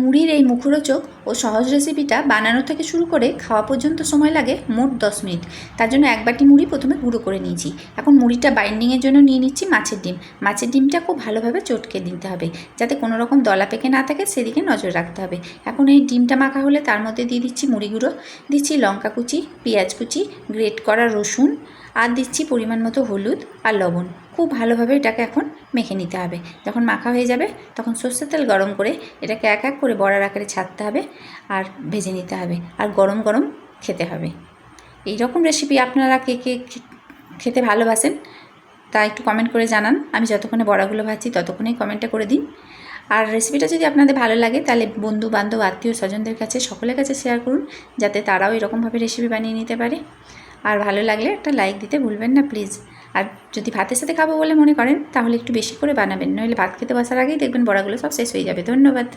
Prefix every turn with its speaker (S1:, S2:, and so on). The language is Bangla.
S1: মুড়ির এই মুখরোচক ও সহজ রেসিপিটা বানানো থেকে শুরু করে খাওয়া পর্যন্ত সময় লাগে মোট দশ মিনিট। তার জন্য এক বাটি মুড়ি প্রথমে গুঁড়ো করে নিয়েছি। এখন মুড়িটা বাইন্ডিংয়ের জন্য নিয়ে নিচ্ছি মাছের ডিম। মাছের ডিমটা খুব ভালোভাবে চটকে দিতে হবে, যাতে কোনো রকম দলা পেকে না থাকে, সেদিকে নজর রাখতে হবে। এখন এই ডিমটা মাখা হলে তার মধ্যে দিয়ে দিচ্ছি মুড়ি গুঁড়ো। দিচ্ছি লঙ্কা কুচি, পেঁয়াজ কুচি গ্রেট করা রসুন আর দিচ্ছি পরিমাণ মতো হলুদ আর লবণ। খুব ভালোভাবে এটাকে এখন মেখে নিতে হবে। যখন মাখা হয়ে যাবে, তখন সর্ষের তেল গরম করে এটাকে এক এক করে বড়ার আকারে ছাড়তে হবে আর ভেজে নিতে হবে। আর গরম গরম খেতে হবে। এই রকম রেসিপি আপনারা কে কে খেতে ভালোবাসেন, তা একটু কমেন্ট করে জানান। আমি যতক্ষণে বড়াগুলো ভাজছি, ততক্ষণেই কমেন্টটা করে দিন। আর রেসিপিটা যদি আপনাদের ভালো লাগে, তাহলে বন্ধু বান্ধব আত্মীয় স্বজনদের কাছে, সকলের কাছে শেয়ার করুন, যাতে তারাও এরকমভাবে রেসিপি বানিয়ে নিতে পারে। আর ভালো লাগলে একটা লাইক দিতে ভুলবেন না প্লিজ আর যদি ভাতের সাথে খাব বলে মনে করেন, তাহলে একটু বেশি করে বানাবেন, নইলে ভাত খেতে বসার আগেই দেখবেন বড়াগুলো সব শেষ হয়ে যাবে। ধন্যবাদ।